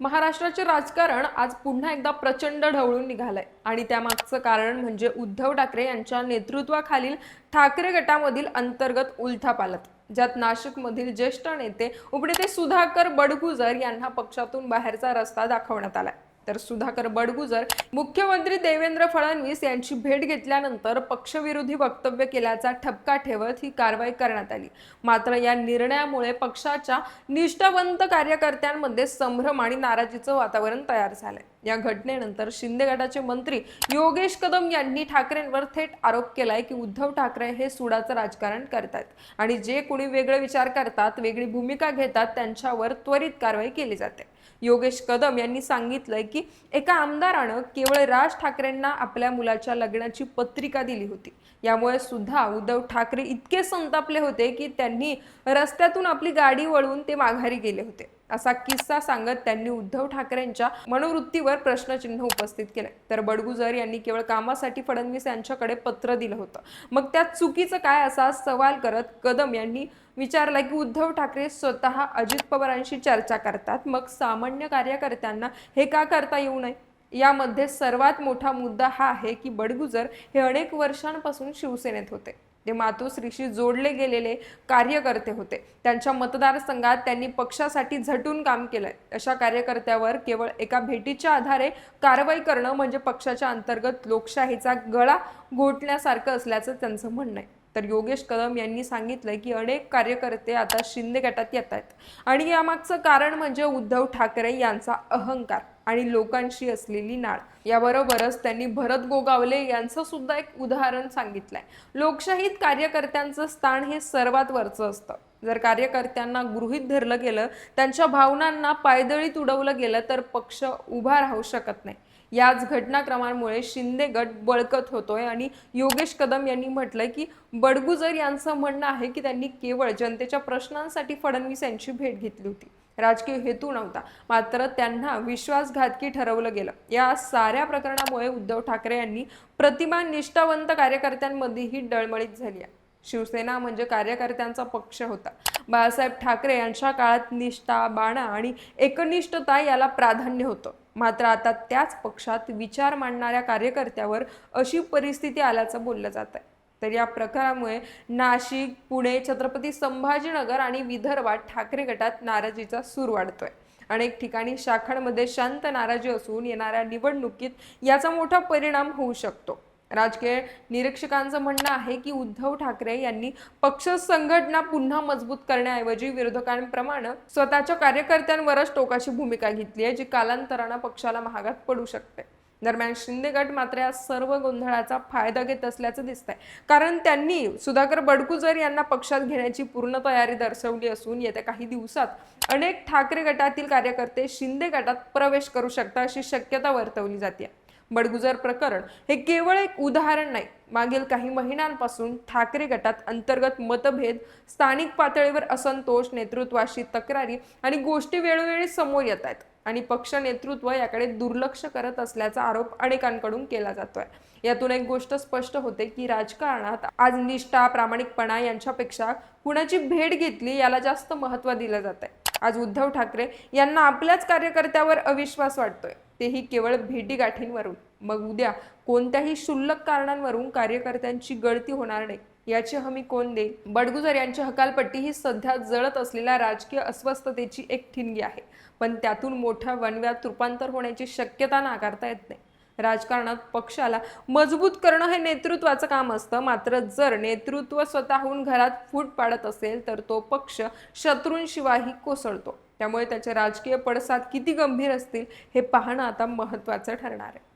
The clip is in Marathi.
महाराष्ट्राचे राजकारण आज पुन्हा एकदा प्रचंड ढवळून निघालंय. आणि त्यामागचं कारण म्हणजे उद्धव ठाकरे यांच्या नेतृत्वाखालील ठाकरे गटामधील अंतर्गत उलथापालत ज्यात नाशिकमधील ज्येष्ठ नेते उपनेते सुधाकर बडगुजर यांना पक्षातून बाहेरचा रस्ता दाखवण्यात आलाय. तर सुधाकर बडगुजर मुख्यमंत्री देवेंद्र फडणवीस यांची भेट घेतल्यानंतर पक्षविरोधी वक्तव्य केल्याचा ठपका ठेवत ही कारवाई करण्यात आली. मात्र या निर्णयामुळे पक्षाच्या निष्ठावंत कार्यकर्त्यांमध्ये संभ्रम आणि नाराजीचं वातावरण तयार झालंय. या घटनेनंतर शिंदे गटाचे मंत्री योगेश कदम यांनी ठाकरेंवर थेट आरोप केलाय की उद्धव ठाकरे हे सुडाचं राजकारण करतात आणि जे कोणी वेगळे विचार करतात वेगळी भूमिका घेतात त्यांच्यावर त्वरित कारवाई केली जाते. योगेश कदम यांनी सांगितलंय की एका आमदारानं केवळ राज ठाकरेंना आपल्या मुलाच्या लग्नाची पत्रिका दिली होती. यामुळे सुद्धा उद्धव ठाकरे इतके संतापले होते की त्यांनी रस्त्यातून आपली गाडी वळवून ते माघारी गेले होते. असा किस्सा सांगत त्यांनी उद्धव ठाकरेंच्या मनोवृत्तीवर प्रश्नचिन्ह उपस्थित केले. तर बडगुजर यांनी केवळ कामासाठी फडणवीस यांच्याकडे पत्र दिलं होतं. मग त्यात चुकीचं काय असा सवाल करत कदम यांनी विचारला की उद्धव ठाकरे स्वतः अजित पवारांशी चर्चा करतात. मग सामान्य कार्यकर्त्यांना हे का करता येऊ नये? यामध्ये सर्वात मोठा मुद्दा हा आहे की बडगुजर हे अनेक वर्षांपासून शिवसेनेत होते. ते मातोश्रीशी जोडले गेलेले कार्यकर्ते होते. त्यांच्या मतदारसंघात त्यांनी पक्षासाठी झटून काम केलंय. अशा कार्यकर्त्यावर केवळ एका भेटीच्या आधारे कारवाई करणं म्हणजे पक्षाच्या अंतर्गत लोकशाहीचा गळा घोटण्यासारखं असल्याचं त्यांचं म्हणणं आहे. तर योगेश कदम यांनी सांगितलंय की अनेक कार्यकर्ते आता शिंदे गटात येत आहेत आणि यामागचं कारण म्हणजे उद्धव ठाकरे यांचा अहंकार. आणि लोकांशी असलेली नाळ. याबरोबरच त्यांनी भरत गोगावले यांचं सुद्धा एक उदाहरण सांगितलंय. लोकशाहीत कार्यकर्त्यांचं स्थान हे सर्वात वरचं असतं. जर कार्यकर्त्यांना गृहीत धरलं गेलं त्यांच्या भावनांना पायदळीत उडवलं गेलं तर पक्ष उभा राहू शकत नाही. याच घटनाक्रमांमुळे शिंदे गट बळकत होतोय आणि योगेश कदम यांनी म्हटलंय की बडगुजर यांचं म्हणणं आहे की त्यांनी केवळ जनतेच्या प्रश्नांसाठी फडणवीस यांची भेट घेतली होती. राजकीय हेतू नव्हता. मात्र त्यांना विश्वासघातकी ठरवलं गेलं. या साऱ्या प्रकरणामुळे उद्धव ठाकरे यांनी प्रतिमा निष्ठावंत कार्यकर्त्यांमध्येही डळमळीत झाली आहे. शिवसेना म्हणजे कार्यकर्त्यांचा पक्ष होता. बाळासाहेब ठाकरे यांच्या काळात निष्ठा बाणा आणि एकनिष्ठता याला प्राधान्य होतं. मात्र आता त्याच पक्षात विचार मांडणाऱ्या कार्यकर्त्यावर अशी परिस्थिती आल्याचं बोललं जात आहे तर या प्रकारामुळे नाशिक पुणे छत्रपती संभाजीनगर आणि विदर्भात ठाकरे गटात नाराजीचा सूर वाढतोय. अनेक ठिकाणी शाखांमध्ये शांत नाराजी असून येणाऱ्या निवडणुकीत याचा मोठा परिणाम होऊ शकतो. राजकीय निरीक्षकांचं म्हणणं आहे की उद्धव ठाकरे यांनी पक्ष संघटना पुन्हा मजबूत करण्याऐवजी विरोधकांप्रमाणे स्वतःच्या कार्यकर्त्यांवरच टोकाची भूमिका घेतली आहे जी कालांतरानं पक्षाला महागात पडू शकते. दरम्यान शिंदे गट मात्र या सर्व गोंधळाचा फायदा घेत असल्याचं दिसतंय. कारण त्यांनी सुधाकर बडगुजर यांना पक्षात घेण्याची पूर्ण तयारी दर्शवली असून येत्या काही दिवसात अनेक ठाकरे गटातील कार्यकर्ते शिंदे गटात प्रवेश करू शकतात अशी शक्यता वर्तवली जाते. बडगुजर प्रकरण हे केवळ एक उदाहरण नाही. मागील काही महिन्यांपासून ठाकरे गटात अंतर्गत मतभेद स्थानिक पातळीवर असंतोष नेतृत्वाशी तक्रारी आणि गोष्टी वेळोवेळी समोर येत आहेत. आणि पक्ष नेतृत्व याकडे दुर्लक्ष करत असल्याचा आरोप अनेकांकडून केला जातोय. यातून एक गोष्ट स्पष्ट होते की राजकारणात आज निष्ठा प्रामाणिकपणा यांच्यापेक्षा कुणाची भेट घेतली याला जास्त महत्त्व दिलं जात आहे आज उद्धव ठाकरे यांना आपल्याच कार्यकर्त्यावर अविश्वास वाटतोय. तेही केवळ भेटीगाठींवरून. मग उद्या कोणत्याही क्षुल्लक कारणांवरून कार्यकर्त्यांची गळती होणार नाही. याची हमी कोण देईल? बडगुजर यांची हकालपट्टी ही सध्या जळत असलेल्या राजकीय अस्वस्थतेची एक ठिणगी आहे. पण त्यातून मोठ्या वनव्यात रूपांतर होण्याची शक्यता नाकारता येत नाही. राजकारणात पक्षाला मजबूत करणं हे नेतृत्वाचं काम असतं. मात्र जर नेतृत्व स्वतःहून घरात फूट पाडत असेल तर तो पक्ष शत्रूंशिवायही कोसळतो. त्यामुळे त्याचे राजकीय पडसाद किती गंभीर असतील हे पाहणं आता महत्त्वाचं ठरणार आहे.